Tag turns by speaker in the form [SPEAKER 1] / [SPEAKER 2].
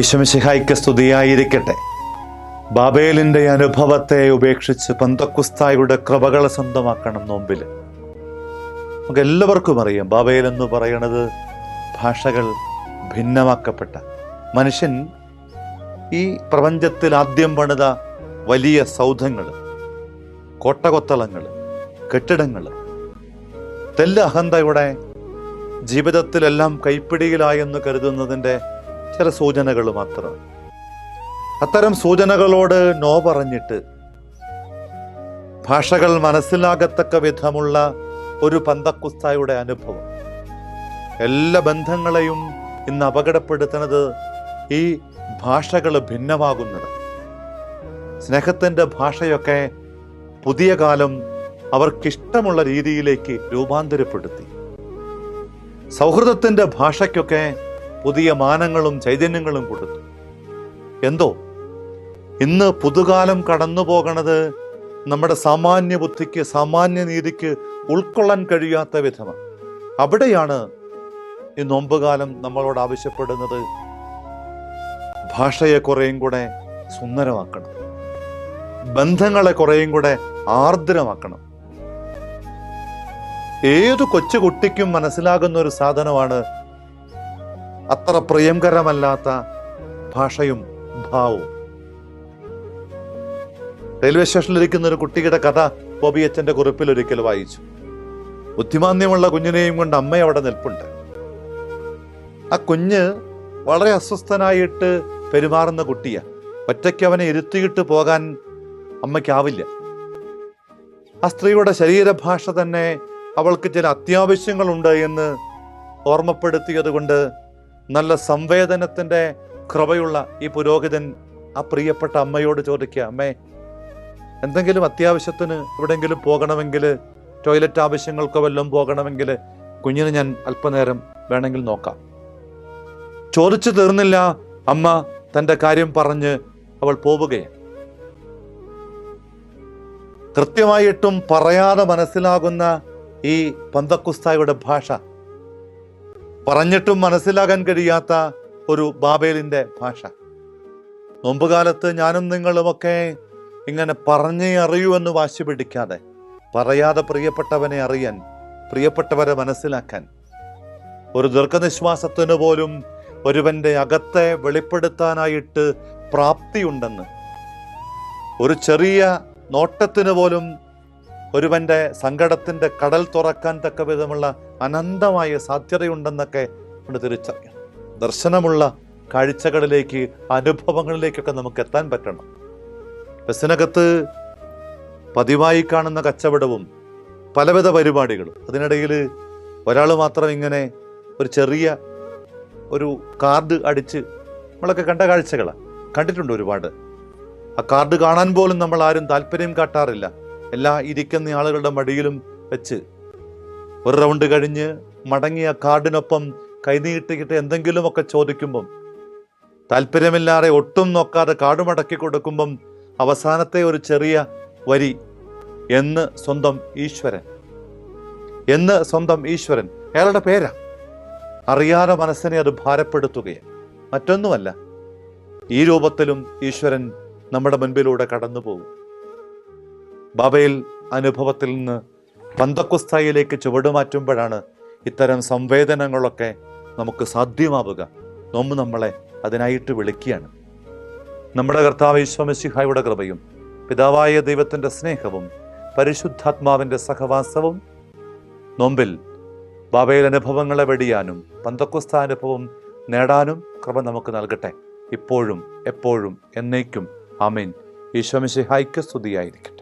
[SPEAKER 1] ഈശ്വമിശിഹായിക്ക് സ്തുതിയായിരിക്കട്ടെ. ബാബേലിന്റെ അനുഭവത്തെ ഉപേക്ഷിച്ച് പന്തക്കുസ്തായുടെ കൃപകളെ സ്വന്തമാക്കണം നോമ്പിൽ നമുക്ക് എല്ലാവർക്കും അറിയാം ബാബേൽ എന്ന് പറയുന്നത് ഭാഷകൾ ഭിന്നമാക്കപ്പെട്ട മനുഷ്യൻ ഈ പ്രപഞ്ചത്തിൽ ആദ്യം പണിത വലിയ സൗധങ്ങൾ കോട്ടകൊത്തളങ്ങൾ കെട്ടിടങ്ങൾ തെല്ല് അഹന്തയുടെ ജീവിതത്തിലെല്ലാം കൈപ്പിടിയിലായെന്ന് കരുതുന്നതിന്റെ ചില സൂചനകൾ മാത്രം. അത്തരം സൂചനകളോട് നോ പറഞ്ഞിട്ട് ഭാഷകൾ മനസ്സിലാകത്തക്ക വിധമുള്ള ഒരു പന്തക്കുസ്തായുടെ അനുഭവം. എല്ലാ ബന്ധങ്ങളെയും ഇന്ന് അപകടപ്പെടുത്തുന്നത് ഈ ഭാഷകൾ ഭിന്നമാകുന്നത് സ്നേഹത്തിന്റെ ഭാഷയൊക്കെ പുതിയ കാലം അവർക്കിഷ്ടമുള്ള രീതിയിലേക്ക് രൂപാന്തരപ്പെടുത്തി. സൗഹൃദത്തിന്റെ ഭാഷയ്ക്കൊക്കെ പുതിയ മാനങ്ങളും ചൈതന്യങ്ങളും കൊടുത്തു. എന്തോ? ഇന്ന് പുതുകാലം കടന്നു പോകണത് നമ്മുടെ സാമാന്യ ബുദ്ധിക്ക് സാമാന്യ നീതിക്ക് ഉൾക്കൊള്ളാൻ കഴിയാത്ത വിധമാണ്. അവിടെയാണ് ഈ നോമ്പുകാലം നമ്മളോട് ആവശ്യപ്പെടുന്നത്. ഭാഷയെ കുറേയും കൂടെ സുന്ദരമാക്കണം. ബന്ധങ്ങളെ കുറേയും കൂടെ ആർദ്രമാക്കണം. ഏതു കൊച്ചു കുട്ടിക്കും മനസ്സിലാകുന്ന ഒരു സാധനമാണ് അത്ര പ്രിയങ്കരമല്ലാത്ത ഭാഷയും ഭാവവും. റെയിൽവേ സ്റ്റേഷനിലിരിക്കുന്ന ഒരു കുട്ടിയുടെ കഥ ബോബി അച്ഛന്റെ കുറിപ്പിൽ ഒരിക്കൽ വായിച്ചു. ബുദ്ധിമാന്യമുള്ള കുഞ്ഞിനെയും കൊണ്ട് അമ്മ അവിടെ നിൽപ്പുണ്ട്. ആ കുഞ്ഞ് വളരെ അസ്വസ്ഥനായിട്ട് പെരുമാറുന്ന കുട്ടിയാണ് ഒറ്റയ്ക്ക് അവനെ ഇരുത്തിയിട്ട് പോകാൻ അമ്മയ്ക്കാവില്ല. ആ സ്ത്രീയുടെ ശരീരഭാഷ തന്നെ അവൾക്ക് ചില അത്യാവശ്യങ്ങളുണ്ട് എന്ന് ഓർമ്മപ്പെടുത്തിയത് കൊണ്ട് നല്ല സംവേദനത്തിന്റെ കൃപയുള്ള ഈ പുരോഹിതൻ ആ പ്രിയപ്പെട്ട അമ്മയോട് ചോദിക്കുക അമ്മേ എന്തെങ്കിലും അത്യാവശ്യത്തിന് എവിടെയെങ്കിലും പോകണമെങ്കിൽ ടോയ്ലറ്റ് ആവശ്യങ്ങൾക്കോ വല്ലതും പോകണമെങ്കിൽ കുഞ്ഞിന് ഞാൻ അല്പനേരം വേണമെങ്കിൽ നോക്കാം. ചോദിച്ചു തീർന്നില്ല അമ്മ തന്റെ കാര്യം പറഞ്ഞ് അവൾ പോവുകയാണ്. കൃത്യമായിട്ടും പറയാതെ മനസ്സിലാകുന്ന ഈ പന്തക്കുസ്തായുടെ ഭാഷ പറഞ്ഞിട്ടും മനസ്സിലാകാൻ കഴിയാത്ത ഒരു ബാബേലിന്റെ ഭാഷ. നോമ്പുകാലത്ത് ഞാനും നിങ്ങളുമൊക്കെ ഇങ്ങനെ പറഞ്ഞേ അറിയൂ എന്ന് വാശി പിടിക്കാതെ പറയാതെ പ്രിയപ്പെട്ടവനെ അറിയാൻ പ്രിയപ്പെട്ടവരെ മനസ്സിലാക്കാൻ ഒരു ദീർഘനിശ്വാസത്തിന് പോലും ഒരുവന്റെ അകത്തെ വെളിപ്പെടുത്താനായിട്ട് പ്രാപ്തിയുണ്ടെന്ന് ഒരു ചെറിയ നോട്ടത്തിന് പോലും ഒരുവന്റെ സങ്കടത്തിന്റെ കടൽ തുറക്കാൻ തക്ക വിധമുള്ള അനന്തമായ സാധ്യതയുണ്ടെന്നൊക്കെ നമ്മൾ തിരിച്ചറിയണം. ദർശനമുള്ള കാഴ്ചകളിലേക്ക് അനുഭവങ്ങളിലേക്കൊക്കെ നമുക്ക് എത്താൻ പറ്റണം. ബസ്സിനകത്ത് പതിവായി കാണുന്ന കച്ചവടവും പലവിധ പരിപാടികളും. അതിനിടയിൽ ഒരാൾ മാത്രം ഇങ്ങനെ ഒരു ചെറിയ ഒരു കാർഡ് അടിച്ച് നമ്മളൊക്കെ കണ്ട കാഴ്ചകളാണ്. കണ്ടിട്ടുണ്ട് ഒരുപാട്. ആ കാർഡ് കാണാൻ പോലും നമ്മൾ ആരും താല്പര്യം കാട്ടാറില്ല. എല്ലാ ഇരിക്കുന്ന ആളുകളുടെ മടിയിലും വെച്ച് ഒരു റൗണ്ട് കഴിഞ്ഞ് മടങ്ങിയ കാർഡിനൊപ്പം കൈനീട്ടിയിട്ട് എന്തെങ്കിലുമൊക്കെ ചോദിക്കുമ്പം താല്പര്യമില്ലാതെ ഒട്ടും നോക്കാതെ കാർഡ് മടക്കി കൊടുക്കുമ്പം അവസാനത്തെ ഒരു ചെറിയ വരി എന്ന് സ്വന്തം ഈശ്വരൻ. എന്ന് സ്വന്തം ഈശ്വരൻ. അയാളുടെ പേരാ. അറിയാതെ മനസ്സിനെ അത് ഭാരപ്പെടുത്തുകയാണ്. മറ്റൊന്നുമല്ല ഈ രൂപത്തിലും ഈശ്വരൻ നമ്മുടെ മുൻപിലൂടെ കടന്നു പോകും ബാബയിൽ അനുഭവത്തിൽ നിന്ന് പന്തക്കുസ്തായിലേക്ക് ചുവടുമാറ്റുമ്പോഴാണ് ഇത്തരം സംവേദനങ്ങളൊക്കെ നമുക്ക് സാധ്യമാവുക. നോമ്പ് നമ്മളെ അതിനായിട്ട് വിളിക്കുകയാണ്. നമ്മുടെ കർത്താവ് ഈശ്വമശിഹായുടെ കൃപയും പിതാവായ ദൈവത്തിന്റെ സ്നേഹവും പരിശുദ്ധാത്മാവിന്റെ സഹവാസവും നോമ്പിൽ ബാബയിൽ അനുഭവങ്ങളെ വെടിയാനും പന്തക്കുസ്ത അനുഭവം നേടാനും കൃപ നമുക്ക് നൽകട്ടെ. ഇപ്പോഴും എപ്പോഴും എന്നേക്കും ആമീൻ. ഈശ്വമിശിഹായ്ക്ക് സ്തുതിയായിരിക്കും.